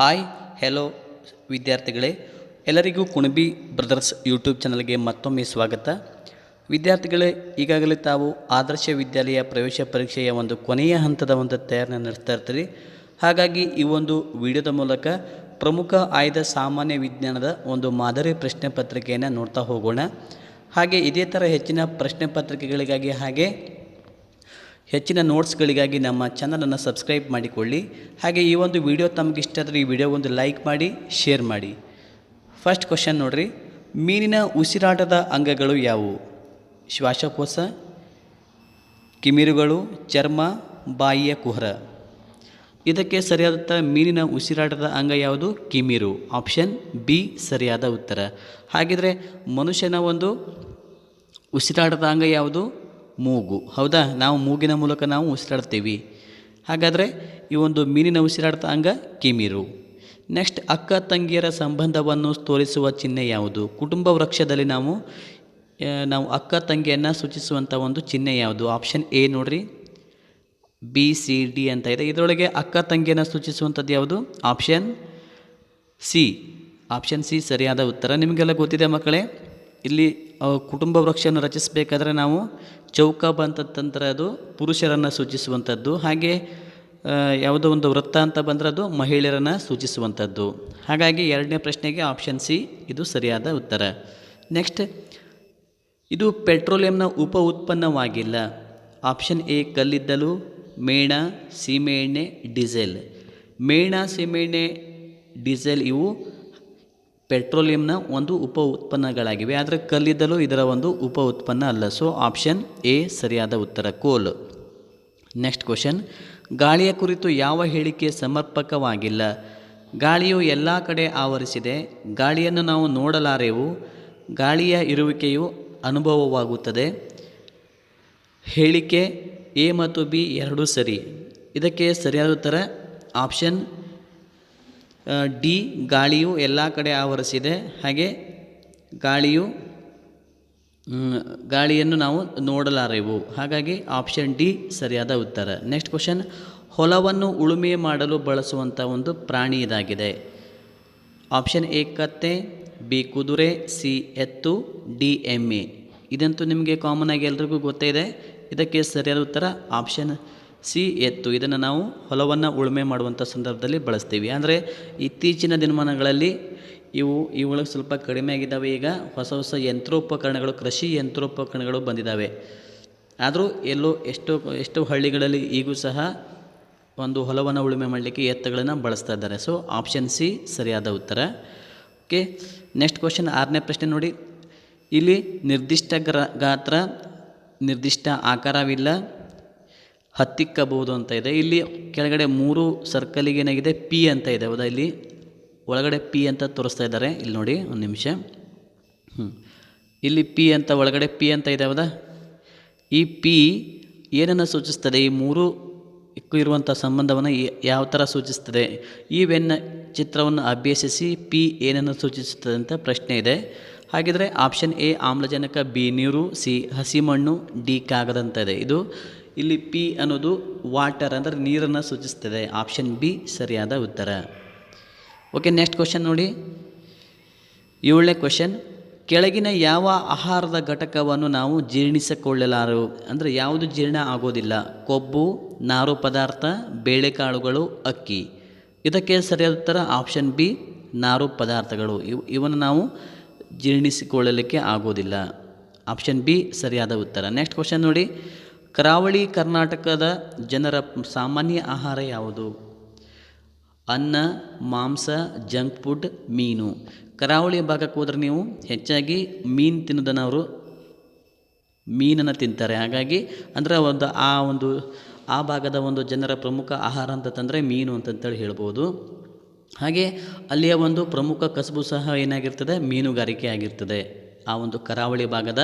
Hi hello ವಿದ್ಯಾರ್ಥಿಗಳೇ. ಎಲ್ಲರಿಗೂ Kunbi brothers YouTube ಚಾನಲ್ಗೆ ಮತ್ತೊಮ್ಮೆ ಸ್ವಾಗತ. ವಿದ್ಯಾರ್ಥಿಗಳೇ, ಈಗಾಗಲೇ ತಾವು ಆದರ್ಶ ವಿದ್ಯಾಲಯ ಪ್ರವೇಶ ಪರೀಕ್ಷೆಯ ಒಂದು ಕೊನೆಯ ಹಂತದ ಒಂದು ತಯಾರಿನ ನಡೆಸ್ತಾ ಇರ್ತೀರಿ. ಹಾಗಾಗಿ ಈ ಒಂದು ವಿಡಿಯೋದ ಮೂಲಕ ಪ್ರಮುಖ ಆಯ್ದ ಸಾಮಾನ್ಯ ವಿಜ್ಞಾನದ ಒಂದು ಮಾದರಿ ಪ್ರಶ್ನೆ ಪತ್ರಿಕೆಯನ್ನು ನೋಡ್ತಾ ಹೋಗೋಣ. ಹಾಗೆ ಇದೇ ಥರ ಹೆಚ್ಚಿನ ಪ್ರಶ್ನೆ ಪತ್ರಿಕೆಗಳಿಗಾಗಿ ಹಾಗೆ ಹೆಚ್ಚಿನ ನೋಟ್ಸ್ಗಳಿಗಾಗಿ ನಮ್ಮ ಚಾನಲನ್ನು ಸಬ್ಸ್ಕ್ರೈಬ್ ಮಾಡಿಕೊಳ್ಳಿ. ಹಾಗೆ ಈ ಒಂದು ವಿಡಿಯೋ ತಮಗೆ ಇಷ್ಟ ಆದರೆ ಈ ವಿಡಿಯೋ ಒಂದು ಲೈಕ್ ಮಾಡಿ, ಶೇರ್ ಮಾಡಿ. ಫಸ್ಟ್ ಕ್ವಶನ್ ನೋಡ್ರಿ. ಮೀನಿನ ಉಸಿರಾಟದ ಅಂಗಗಳು ಯಾವುವು? ಶ್ವಾಸಕೋಶ, ಕಿಮಿರುಗಳು, ಚರ್ಮ, ಬಾಯಿಯ ಕುಹರ. ಇದಕ್ಕೆ ಸರಿಯಾದ ಮೀನಿನ ಉಸಿರಾಟದ ಅಂಗ ಯಾವುದು? ಕಿಮಿರು. ಆಪ್ಷನ್ ಬಿ, ಸರಿಯಾದ ಉತ್ತರ. ಹಾಗಿದ್ರೆ ಮನುಷ್ಯನ ಒಂದು ಉಸಿರಾಟದ ಅಂಗ ಯಾವುದು? ಮೂಗು. ಹೌದಾ? ನಾವು ಮೂಗಿನ ಮೂಲಕ ನಾವು ಉಸಿರಾಡ್ತೀವಿ. ಹಾಗಾದರೆ ಈ ಒಂದು ಮೀನಿನ ಉಸಿರಾಟದ ಅಂಗ ಕಿಮಿರು. ನೆಕ್ಸ್ಟ್ ಅಕ್ಕ ತಂಗಿಯರ ಸಂಬಂಧವನ್ನು ತೋರಿಸುವ ಚಿಹ್ನೆ ಯಾವುದು? ಕುಟುಂಬ ವೃಕ್ಷದಲ್ಲಿ ನಾವು ನಾವು ಅಕ್ಕ ತಂಗಿಯನ್ನು ಸೂಚಿಸುವಂಥ ಒಂದು ಚಿಹ್ನೆ ಯಾವುದು? ಆಪ್ಷನ್ ಎ ನೋಡ್ರಿ. ಬಿ ಸಿ ಡಿ ಅಂತ ಇದೆ. ಇದರೊಳಗೆ ಅಕ್ಕ ತಂಗಿಯನ್ನು ಸೂಚಿಸುವಂಥದ್ದು ಯಾವುದು? ಆಪ್ಷನ್ ಸಿ ಆಪ್ಷನ್ ಸಿ ಸರಿಯಾದ ಉತ್ತರ. ನಿಮಗೆಲ್ಲ ಗೊತ್ತಿದೆ ಮಕ್ಕಳೇ? ಇಲ್ಲಿ ಕುಟುಂಬ ವೃಕ್ಷವನ್ನು ರಚಿಸಬೇಕಾದ್ರೆ ನಾವು ಚೌಕ ಅಂತಂತಂದ್ರೆ ಅದು ಪುರುಷರನ್ನು ಸೂಚಿಸುವಂಥದ್ದು, ಹಾಗೆ ಯಾವುದೋ ಒಂದು ವೃತ್ತ ಅಂತ ಬಂದರೆ ಅದು ಮಹಿಳೆಯರನ್ನು ಸೂಚಿಸುವಂಥದ್ದು. ಹಾಗಾಗಿ ಎರಡನೇ ಪ್ರಶ್ನೆಗೆ ಆಪ್ಷನ್ ಸಿ ಇದು ಸರಿಯಾದ ಉತ್ತರ. ನೆಕ್ಸ್ಟ್ ಇದು ಪೆಟ್ರೋಲಿಯಂನ ಉಪ ಉತ್ಪನ್ನವಾಗಿಲ್ಲ. ಆಪ್ಷನ್ ಎ ಕಲ್ಲಿದ್ದಲು, ಮೇಣ, ಸೀಮೆಎಣ್ಣೆ, ಡೀಸೆಲ್. ಮೇಣ, ಸೀಮೆಎಣ್ಣೆ, ಡೀಸೆಲ್ ಇವು ಪೆಟ್ರೋಲಿಯಂನ ಒಂದು ಉಪ ಉತ್ಪನ್ನಗಳಾಗಿವೆ. ಆದರೆ ಕಲ್ಲಿದ್ದಲು ಇದರ ಒಂದು ಉಪ ಉತ್ಪನ್ನ ಅಲ್ಲ. ಸೊ ಆಪ್ಷನ್ ಎ ಸರಿಯಾದ ಉತ್ತರ ಕೋಲ್ ನೆಕ್ಸ್ಟ್ ಕ್ವಶನ್ ಗಾಳಿಯ ಕುರಿತು ಯಾವ ಹೇಳಿಕೆ ಸಮರ್ಪಕವಾಗಿಲ್ಲ? ಗಾಳಿಯು ಎಲ್ಲ ಕಡೆ ಆವರಿಸಿದೆ. ಗಾಳಿಯನ್ನು ನಾವು ನೋಡಲಾರೆವು. ಗಾಳಿಯ ಇರುವಿಕೆಯು ಅನುಭವವಾಗುತ್ತದೆ. ಹೇಳಿಕೆ ಎ ಮತ್ತು ಬಿ ಎರಡೂ ಸರಿ. ಇದಕ್ಕೆ ಸರಿಯಾದ ಉತ್ತರ ಆಪ್ಷನ್ ಡಿ, ಗಾಳಿಯು ಎಲ್ಲ ಕಡೆ ಆವರಿಸಿದೆ. ಹಾಗೆ ಗಾಳಿಯು ಗಾಳಿಯನ್ನು ನಾವು ನೋಡಲಾರೆವು. ಹಾಗಾಗಿ ಆಪ್ಷನ್ ಡಿ ಸರಿಯಾದ ಉತ್ತರ. ನೆಕ್ಸ್ಟ್ ಕ್ವಶನ್, ಹೊಲವನ್ನು ಉಳುಮೆ ಮಾಡಲು ಬಳಸುವಂಥ ಒಂದು ಪ್ರಾಣಿ ಇದಾಗಿದೆ. ಆಪ್ಷನ್ ಎ, ಕತ್ತೆ, ಬಿ, ಕುದುರೆ, ಸಿ, ಎತ್ತು, ಡಿ, ಎಮ್ಮೆ. ಇದಂತೂ ನಿಮಗೆ ಕಾಮನ್ ಆಗಿ ಎಲ್ರಿಗೂ ಗೊತ್ತೇ ಇದೆ. ಇದಕ್ಕೆ ಸರಿಯಾದ ಉತ್ತರ ಆಪ್ಷನ್ ಸಿ ಎತ್ತು. ಇದನ್ನು ನಾವು ಹೊಲವನ್ನು ಉಳುಮೆ ಮಾಡುವಂಥ ಸಂದರ್ಭದಲ್ಲಿ ಬಳಸ್ತೀವಿ. ಅಂದರೆ ಇತ್ತೀಚಿನ ದಿನಮಾನಗಳಲ್ಲಿ ಇವು ಇವುಗಳಿಗೆ ಸ್ವಲ್ಪ ಕಡಿಮೆ ಆಗಿದ್ದಾವೆ. ಈಗ ಹೊಸ ಹೊಸ ಯಂತ್ರೋಪಕರಣಗಳು, ಕೃಷಿ ಯಂತ್ರೋಪಕರಣಗಳು ಬಂದಿದ್ದಾವೆ. ಆದರೂ ಎಲ್ಲೋ ಎಷ್ಟೋ ಎಷ್ಟೋ ಹಳ್ಳಿಗಳಲ್ಲಿ ಈಗೂ ಸಹ ಒಂದು ಹೊಲವನ್ನು ಉಳುಮೆ ಮಾಡಲಿಕ್ಕೆ ಎತ್ತುಗಳನ್ನು ಬಳಸ್ತಾ ಇದ್ದಾರೆ. ಸೊ ಆಪ್ಷನ್ ಸಿ ಸರಿಯಾದ ಉತ್ತರ. ಓಕೆ ನೆಕ್ಸ್ಟ್ ಕ್ವಶನ್ ಆರನೇ ಪ್ರಶ್ನೆ ನೋಡಿ. ಇಲ್ಲಿ ನಿರ್ದಿಷ್ಟ ಗ್ರ, ಗಾತ್ರ, ನಿರ್ದಿಷ್ಟ ಆಕಾರವಿಲ್ಲ. ಹತ್ತಿಕ್ಕಬಹುದು ಅಂತ ಇದೆ. ಇಲ್ಲಿ ಕೆಳಗಡೆ ಮೂರು ಸರ್ಕಲಿಗೆ ಏನಾಗಿದೆ? ಪಿ ಅಂತ ಇದೆ. ಹೌದಾ? ಇಲ್ಲಿ ಒಳಗಡೆ ಪಿ ಅಂತ ತೋರಿಸ್ತಾ ಇದ್ದಾರೆ. ಇಲ್ಲಿ ನೋಡಿ, ಒಂದು ನಿಮಿಷ. ಹ್ಞೂ ಇಲ್ಲಿ ಪಿ ಅಂತ, ಒಳಗಡೆ ಪಿ ಅಂತ ಇದೆ. ಹೌದಾ? ಈ ಪಿ ಏನನ್ನು ಸೂಚಿಸ್ತದೆ? ಈ ಮೂರು ಇಕ್ಕೂ ಇರುವಂಥ ಸಂಬಂಧವನ್ನು ಯಾವ ಥರ ಸೂಚಿಸ್ತದೆ? ಈ ವೆನ್ನ ಚಿತ್ರವನ್ನು ಅಭ್ಯಸಿಸಿ ಪಿ ಏನನ್ನು ಸೂಚಿಸುತ್ತದೆ ಅಂತ ಪ್ರಶ್ನೆ ಇದೆ. ಹಾಗಿದ್ರೆ ಆಪ್ಷನ್ ಎ ಆಮ್ಲಜನಕ ಬಿ ನೀರು ಸಿ ಹಸಿಮಣ್ಣು ಡಿ ಕಾಗದ ಅಂತ ಇದೆ. ಇದು ಇಲ್ಲಿ ಪಿ ಅನ್ನೋದು ವಾಟರ್ ಅಂದರೆ ನೀರನ್ನು ಸೂಚಿಸ್ತದೆ. ಆಪ್ಷನ್ ಬಿ ಸರಿಯಾದ ಉತ್ತರ. ಓಕೆ ನೆಕ್ಸ್ಟ್ ಕ್ವಶನ್ ನೋಡಿ. ಏಳನೇ ಕ್ವಶನ್ ಕೆಳಗಿನ ಯಾವ ಆಹಾರದ ಘಟಕವನ್ನು ನಾವು ಜೀರ್ಣಿಸಿಕೊಳ್ಳಲಾರು? ಅಂದರೆ ಯಾವುದು ಜೀರ್ಣ ಆಗೋದಿಲ್ಲ. ಕೊಬ್ಬು, ನಾರು ಪದಾರ್ಥ, ಬೇಳೆಕಾಳುಗಳು, ಅಕ್ಕಿ. ಇದಕ್ಕೆ ಸರಿಯಾದ ಉತ್ತರ ಆಪ್ಷನ್ ಬಿ ನಾರು ಪದಾರ್ಥಗಳು. ಇವು, ಇವನ್ನು ನಾವು ಜೀರ್ಣಿಸಿಕೊಳ್ಳಲಿಕ್ಕೆ ಆಗೋದಿಲ್ಲ. ಆಪ್ಷನ್ ಬಿ ಸರಿಯಾದ ಉತ್ತರ. ನೆಕ್ಸ್ಟ್ ಕ್ವಶನ್ ನೋಡಿ. ಕರಾವಳಿ ಕರ್ನಾಟಕದ ಜನರ ಸಾಮಾನ್ಯ ಆಹಾರ ಯಾವುದು? ಅನ್ನ, ಮಾಂಸ, ಜಂಕ್ ಫುಡ್, ಮೀನು. ಕರಾವಳಿ ಭಾಗಕ್ಕೆ ಹೋದ್ರೆ ನೀವು ಹೆಚ್ಚಾಗಿ ಮೀನು ತಿನ್ನೋದನ್ನು ಅವರು ಮೀನನ್ನು ತಿಂತಾರೆ. ಹಾಗಾಗಿ ಅಂದರೆ ಒಂದು ಆ ಒಂದು ಆ ಭಾಗದ ಒಂದು ಜನರ ಪ್ರಮುಖ ಆಹಾರ ಅಂತಂದರೆ ಮೀನು ಅಂತಂತೇಳಿ ಹೇಳ್ಬೋದು. ಹಾಗೆ ಅಲ್ಲಿಯ ಒಂದು ಪ್ರಮುಖ ಕಸಬು ಸಹ ಏನಾಗಿರ್ತದೆ? ಮೀನುಗಾರಿಕೆ ಆಗಿರ್ತದೆ. ಆ ಒಂದು ಕರಾವಳಿ ಭಾಗದ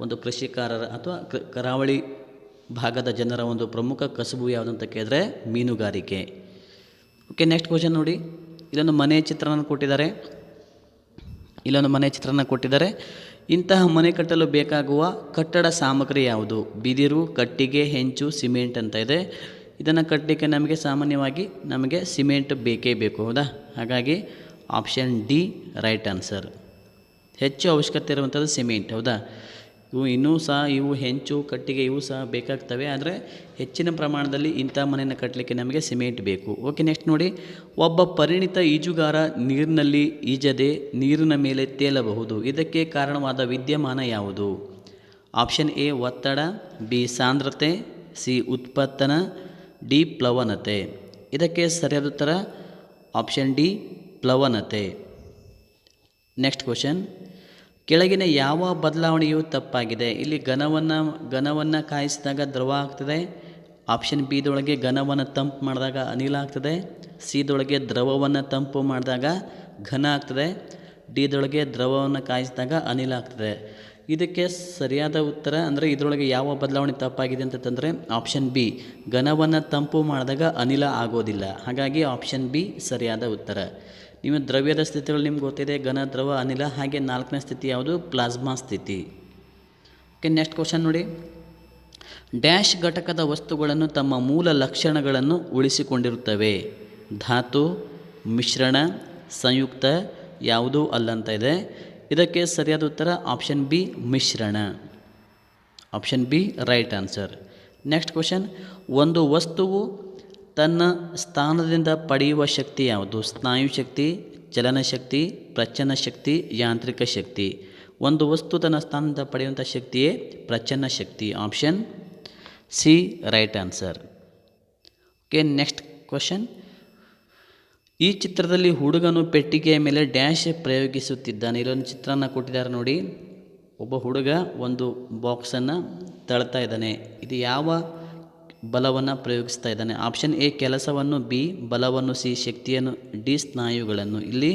ಒಂದು ಕೃಷಿಕಾರರ ಅಥವಾ ಕರಾವಳಿ ಭಾಗದ ಜನರ ಒಂದು ಪ್ರಮುಖ ಕಸುಬು ಯಾವುದಂತ ಕೇಳಿದ್ರೆ ಮೀನುಗಾರಿಕೆ. ಓಕೆ ನೆಕ್ಸ್ಟ್ ಕ್ವಶನ್ ನೋಡಿ. ಇದೊಂದು ಮನೆ ಚಿತ್ರನ ಕೊಟ್ಟಿದ್ದಾರೆ. ಇಲ್ಲೊಂದು ಮನೆ ಚಿತ್ರನ ಕೊಟ್ಟಿದ್ದಾರೆ. ಇಂತಹ ಮನೆ ಕಟ್ಟಲು ಬೇಕಾಗುವ ಕಟ್ಟಡ ಸಾಮಗ್ರಿ ಯಾವುದು? ಬಿದಿರು, ಕಟ್ಟಿಗೆ, ಹೆಂಚು, ಸಿಮೆಂಟ್ ಅಂತ ಇದೆ. ಇದನ್ನು ಕಟ್ಟಲಿಕ್ಕೆ ನಮಗೆ ಸಾಮಾನ್ಯವಾಗಿ ನಮಗೆ ಸಿಮೆಂಟ್ ಬೇಕೇ ಬೇಕು, ಹೌದಾ? ಹಾಗಾಗಿ ಆಪ್ಷನ್ ಡಿ ರೈಟ್ ಆನ್ಸರ್ ಹೆಚ್ಚು ಅವಶ್ಯಕತೆ ಇರುವಂಥದ್ದು ಸಿಮೆಂಟ್, ಹೌದಾ? ಇವು ಇನ್ನೂ ಸಹ ಇವು ಹೆಂಚು, ಕಟ್ಟಿಗೆ ಇವು ಸಹ ಬೇಕಾಗ್ತವೆ. ಆದರೆ ಹೆಚ್ಚಿನ ಪ್ರಮಾಣದಲ್ಲಿ ಇಂಥ ಮನೆಯನ್ನು ಕಟ್ಟಲಿಕ್ಕೆ ನಮಗೆ ಸಿಮೆಂಟ್ ಬೇಕು. ಓಕೆ ನೆಕ್ಸ್ಟ್ ನೋಡಿ. ಒಬ್ಬ ಪರಿಣಿತ ಈಜುಗಾರ ನೀರಿನಲ್ಲಿ ಈಜದೆ ನೀರಿನ ಮೇಲೆ ತೇಲಬಹುದು. ಇದಕ್ಕೆ ಕಾರಣವಾದ ವಿದ್ಯಮಾನ ಯಾವುದು? ಆಪ್ಷನ್ ಎ ಒತ್ತಡ. ಬಿ ಸಾಂದ್ರತೆ. ಸಿ ಉತ್ಪತ್ತನ. ಡಿ ಪ್ಲವನತೆ. ಇದಕ್ಕೆ ಸರಿಯಾದ ಉತ್ತರ? ಆಪ್ಷನ್ ಡಿ ಪ್ಲವನತೆ. ನೆಕ್ಸ್ಟ್ ಕ್ವಶನ್ ಕೆಳಗಿನ ಯಾವ ಬದಲಾವಣೆಯು ತಪ್ಪಾಗಿದೆ. ಇಲ್ಲಿ ಘನವನ್ನು ಘನವನ್ನು ಕಾಯಿಸಿದಾಗ ದ್ರವ ಆಗ್ತದೆ. ಆಪ್ಷನ್ ಬಿದೊಳಗೆ ಘನವನ್ನು ತಂಪು ಮಾಡಿದಾಗ ಅನಿಲ ಆಗ್ತದೆ. ಸಿದೊಳಗೆ ದ್ರವವನ್ನು ತಂಪು ಮಾಡಿದಾಗ ಘನ ಆಗ್ತದೆ. ಡಿದೊಳಗೆ ದ್ರವವನ್ನು ಕಾಯಿಸಿದಾಗ ಅನಿಲ ಆಗ್ತದೆ. ಇದಕ್ಕೆ ಸರಿಯಾದ ಉತ್ತರ ಅಂದರೆ ಇದರೊಳಗೆ ಯಾವ ಬದಲಾವಣೆ ತಪ್ಪಾಗಿದೆ ಅಂತಂದರೆ ಆಪ್ಷನ್ ಬಿ, ಘನವನ್ನು ತಂಪು ಮಾಡಿದಾಗ ಅನಿಲ ಆಗೋದಿಲ್ಲ. ಹಾಗಾಗಿ ಆಪ್ಷನ್ ಬಿ ಸರಿಯಾದ ಉತ್ತರ. ನೀವು ದ್ರವ್ಯದ ಸ್ಥಿತಿಗಳು ನಿಮ್ಗೆ ಗೊತ್ತಿದೆ, ಘನ, ದ್ರವ, ಅನಿಲ, ಹಾಗೆ ನಾಲ್ಕನೇ ಸ್ಥಿತಿ ಯಾವುದು? ಪ್ಲಾಸ್ಮಾ ಸ್ಥಿತಿ. ಓಕೆ ನೆಕ್ಸ್ಟ್ ಕ್ವಶನ್ ನೋಡಿ. ಡ್ಯಾಶ್ ಘಟಕದ ವಸ್ತುಗಳನ್ನು ತಮ್ಮ ಮೂಲ ಲಕ್ಷಣಗಳನ್ನು ಉಳಿಸಿಕೊಂಡಿರುತ್ತವೆ. ಧಾತು, ಮಿಶ್ರಣ, ಸಂಯುಕ್ತ, ಯಾವುದೂ ಅಲ್ಲ ಅಂತ ಇದೆ. ಇದಕ್ಕೆ ಸರಿಯಾದ ಉತ್ತರ ಆಪ್ಷನ್ ಬಿ ಮಿಶ್ರಣ. Option B right answer next question ಒಂದು ವಸ್ತುವು ತನ್ನ ಸ್ಥಾನದಿಂದ ಪಡೆಯುವ ಶಕ್ತಿ ಯಾವುದು? ಸ್ನಾಯು ಶಕ್ತಿ ಚಲನಶಕ್ತಿ ಪ್ರಚನ್ನ ಶಕ್ತಿ, ಯಾಂತ್ರಿಕ ಶಕ್ತಿ. ಒಂದು ವಸ್ತು ತನ್ನ ಸ್ಥಾನದಿಂದ ಪಡೆಯುವಂಥ ಶಕ್ತಿಯೇ ಪ್ರಚನ್ನ ಶಕ್ತಿ. Option C, right answer. Okay, next question. ಈ ಚಿತ್ರದಲ್ಲಿ ಹುಡುಗನು ಪೆಟ್ಟಿಗೆಯ ಮೇಲೆ ಡ್ಯಾಶ್ ಪ್ರಯೋಗಿಸುತ್ತಿದ್ದಾನೆ. ಇಲ್ಲೊಂದು ಚಿತ್ರನ ಕೊಟ್ಟಿದ್ದಾರೆ ನೋಡಿ. ಒಬ್ಬ ಹುಡುಗ ಒಂದು ಬಾಕ್ಸನ್ನು ತಳ್ತಾ ಇದ್ದಾನೆ. ಇದು ಯಾವ ಬಲವನ್ನು ಪ್ರಯೋಗಿಸ್ತಾ ಇದ್ದಾನೆ. ಆಪ್ಷನ್ ಎ ಕೆಲಸವನ್ನು ಬಿ ಬಲವನ್ನು ಸಿ ಶಕ್ತಿಯನ್ನು ಡಿ ಸ್ನಾಯುಗಳನ್ನು. ಇಲ್ಲಿ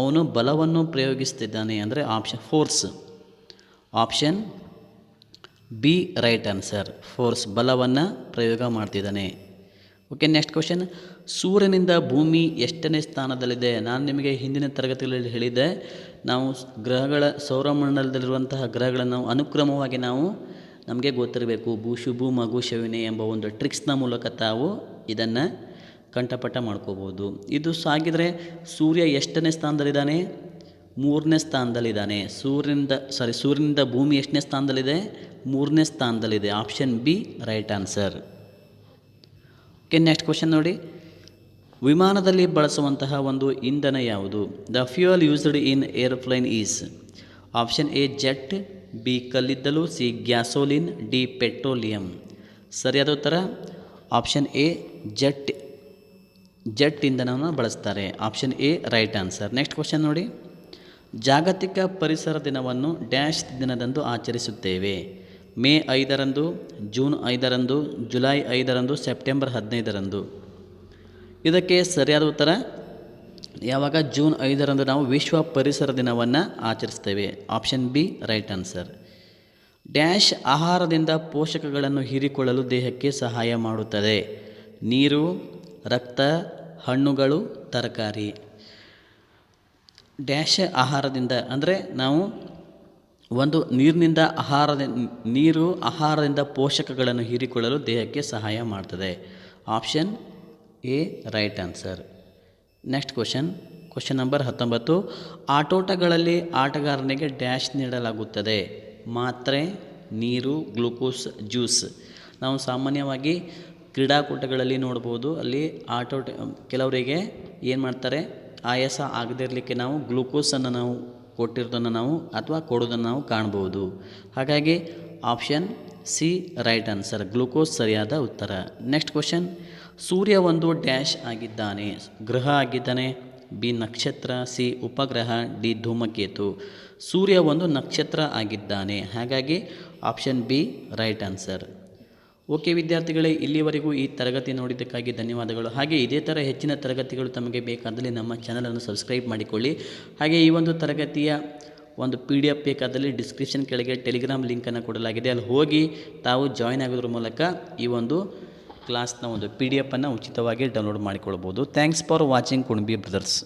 ಅವನು ಬಲವನ್ನು ಪ್ರಯೋಗಿಸ್ತಿದ್ದಾನೆ ಅಂದರೆ option force option B right answer force ಬಲವನ್ನು ಪ್ರಯೋಗ ಮಾಡ್ತಿದ್ದಾನೆ. ಓಕೆ ನೆಕ್ಸ್ಟ್ ಕ್ವಶನ್ ಸೂರ್ಯನಿಂದ ಭೂಮಿ ಎಷ್ಟನೇ ಸ್ಥಾನದಲ್ಲಿದೆ? ನಾನು ನಿಮಗೆ ಹಿಂದಿನ ತರಗತಿಗಳಲ್ಲಿ ಹೇಳಿದ್ದೆ, ನಾವು ಗ್ರಹಗಳ, ಸೌರಮಂಡಲದಲ್ಲಿರುವಂತಹ ಗ್ರಹಗಳನ್ನು ಅನುಕ್ರಮವಾಗಿ ನಾವು ನಮಗೆ ಗೊತ್ತಿರಬೇಕು ಭೂಶುಭು ಮಗು, ಶವಿನೆ ಎಂಬ ಒಂದು ಟ್ರಿಕ್ಸ್ನ ಮೂಲಕ ತಾವು ಇದನ್ನು ಕಂಠಪಟ್ಟ ಮಾಡ್ಕೋಬೋದು. ಇದು ಸಾಗಿದರೆ ಸೂರ್ಯ ಎಷ್ಟನೇ ಸ್ಥಾನದಲ್ಲಿದ್ದಾನೆ? ಮೂರನೇ ಸ್ಥಾನದಲ್ಲಿದ್ದಾನೆ. ಸೂರ್ಯನಿಂದ ಸಾರಿ ಸೂರ್ಯನಿಂದ ಭೂಮಿ ಎಷ್ಟನೇ ಸ್ಥಾನದಲ್ಲಿದೆ? ಮೂರನೇ ಸ್ಥಾನದಲ್ಲಿದೆ. Option B right answer okay next question ನೋಡಿ. ವಿಮಾನದಲ್ಲಿ ಬಳಸುವಂತಹ ಒಂದು ಇಂಧನ ಯಾವುದು? The fuel used in aeroplane is option A jet B ಕಲ್ಲಿದ್ದಲು ಸಿ ಗ್ಯಾಸೋಲಿನ್, ಡಿ ಪೆಟ್ರೋಲಿಯಂ. ಸರಿಯಾದ ಉತ್ತರ? ಆಪ್ಷನ್ ಎ, ಜೆಟ್ ಜೆಟ್ ಇಂಧನವನ್ನು ಬಳಸ್ತಾರೆ. Option A, right answer. Next question ನೋಡಿ. ಜಾಗತಿಕ ಪರಿಸರ ದಿನವನ್ನು ಡ್ಯಾಶ್ ದಿನದಂದು ಆಚರಿಸುತ್ತೇವೆ. ಮೇ ಐದರಂದು, ಜೂನ್ ಐದರಂದು, ಜುಲೈ ಐದರಂದು, ಸೆಪ್ಟೆಂಬರ್ ಹದಿನೈದರಂದು. ಇದಕ್ಕೆ ಸರಿಯಾದ ಉತ್ತರ? ಯಾವಾಗ ಜೂನ್ ಐದರಂದು ನಾವು ವಿಶ್ವ ಪರಿಸರ ದಿನವನ್ನು ಆಚರಿಸ್ತೇವೆ? Option B, right answer. Dash ಆಹಾರದಿಂದ ಪೋಷಕಗಳನ್ನು ಹೀರಿಕೊಳ್ಳಲು ದೇಹಕ್ಕೆ ಸಹಾಯ ಮಾಡುತ್ತದೆ. ನೀರು, ರಕ್ತ, ಹಣ್ಣುಗಳು, ತರಕಾರಿ. ಡ್ಯಾಶ್ ಆಹಾರದಿಂದ ಅಂದರೆ ನಾವು ಒಂದು ನೀರಿನಿಂದ ಆಹಾರದ ನೀರು ಆಹಾರದಿಂದ ಪೋಷಕಗಳನ್ನು ಹೀರಿಕೊಳ್ಳಲು ದೇಹಕ್ಕೆ ಸಹಾಯ ಮಾಡ್ತದೆ. Option A, right answer. Next question question number ಹತ್ತೊಂಬತ್ತು. ಆಟೋಟಗಳಲ್ಲಿ ಆಟಗಾರನಿಗೆ ಡ್ಯಾಶ್ ನೀಡಲಾಗುತ್ತದೆ. ಮಾತ್ರೆ, ನೀರು ಗ್ಲೂಕೋಸ್ ಜ್ಯೂಸ್ ನಾವು ಸಾಮಾನ್ಯವಾಗಿ ಕ್ರೀಡಾಕೂಟಗಳಲ್ಲಿ ನೋಡ್ಬೋದು. ಅಲ್ಲಿ ಆಟೋಟ, ಕೆಲವರಿಗೆ ಏನು ಮಾಡ್ತಾರೆ? ಆಯಾಸ ಆಗದೇ ಇರಲಿಕ್ಕೆ ನಾವು ಗ್ಲೂಕೋಸನ್ನು ನಾವು ಕೊಟ್ಟಿರೋದನ್ನು ನಾವು ಅಥವಾ ಕೊಡೋದನ್ನು ನಾವು ಕಾಣ್ಬೋದು. ಹಾಗಾಗಿ option C right answer glucose ಸರಿಯಾದ ಉತ್ತರ. ನೆಕ್ಸ್ಟ್ ಕ್ವಶನ್ ಸೂರ್ಯ ಒಂದು ಡ್ಯಾಶ್ ಆಗಿದ್ದಾನೆ. ಗ್ರಹ ಆಗಿದ್ದಾನೆ. ಬಿ ನಕ್ಷತ್ರ, ಸಿ ಉಪಗ್ರಹ, ಡಿ ಧೂಮಕೇತು. ಸೂರ್ಯ ಒಂದು ನಕ್ಷತ್ರ ಆಗಿದ್ದಾನೆ. ಹಾಗಾಗಿ option B right answer. Okay ವಿದ್ಯಾರ್ಥಿಗಳೇ, ಇಲ್ಲಿವರೆಗೂ ಈ ತರಗತಿ ನೋಡಿದ್ದಕ್ಕಾಗಿ ಧನ್ಯವಾದಗಳು. ಹಾಗೆ ಇದೇ ಥರ ಹೆಚ್ಚಿನ ತರಗತಿಗಳು ತಮಗೆ ಬೇಕಾದಲ್ಲಿ ನಮ್ಮ ಚಾನಲನ್ನು ಸಬ್ಸ್ಕ್ರೈಬ್ ಮಾಡಿಕೊಳ್ಳಿ. ಹಾಗೆ ಈ ಒಂದು ತರಗತಿಯ ಒಂದು ಪಿ ಡಿ ಎಫ್ ಬೇಕಾದಲ್ಲಿ ಡಿಸ್ಕ್ರಿಪ್ಷನ್ ಕೆಳಗೆ ಟೆಲಿಗ್ರಾಮ್ ಲಿಂಕನ್ನು ಕೊಡಲಾಗಿದೆ. ಅಲ್ಲಿ ಹೋಗಿ ತಾವು ಜಾಯ್ನ್ ಆಗೋದ್ರ ಮೂಲಕ ಈ ಒಂದು ಕ್ಲಾಸ್ನ ಒಂದು ಪಿ ಡಿ ಎಫನ್ನು ಉಚಿತವಾಗಿ download ಮಾಡಿಕೊಳ್ಬೋದು thanks for watching Kunabi brothers